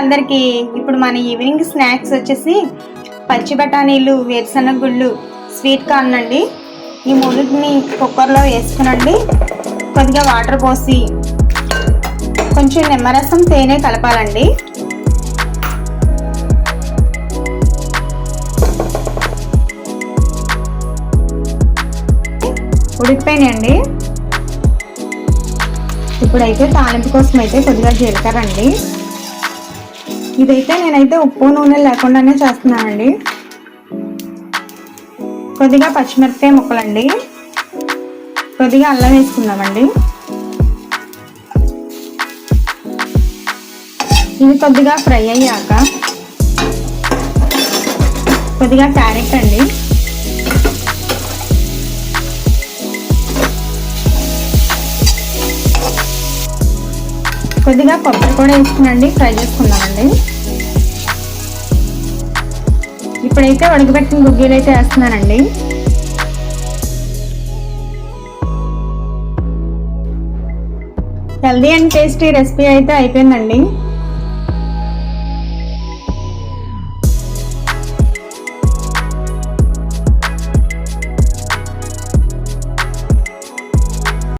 అందరికీ. ఇప్పుడు మన ఈవినింగ్ స్నాక్స్ వచ్చేసి పచ్చి బఠానీలు వేరుశనగ గుళ్ళు స్వీట్ కార్న్ అండి. ఈ మూడింటిని కుక్కర్లో వేసుకునండి. కొద్దిగా వాటర్ పోసి కొంచెం నిమ్మరసం తేనె కలపాలండి. ఉడికిపోయినాయండి. ఇప్పుడైతే తాలింపు కోసం అయితే కొద్దిగా జీలకర్ర అండి. ఇదైతే నేనైతే ఉప్పు నూనె లేకుండానే చేస్తున్నానండి. కొద్దిగా పచ్చిమిరపకాయ ముక్కలండి. కొద్దిగా అల్లం వేసుకుందామండి. ఇది కొద్దిగా ఫ్రై అయ్యాక కొద్దిగా క్యారెట్ అండి. కొద్దిగా కొబ్బరి కూడా వేసుకునండి ఫ్రై చేసుకుందామండి. ఇప్పుడైతే ఉడకబెట్టిన గుగ్గీలు అయితే వేస్తున్నానండి. హెల్దీ అండ్ టేస్టీ రెసిపీ అయితే అయిపోయిందండి.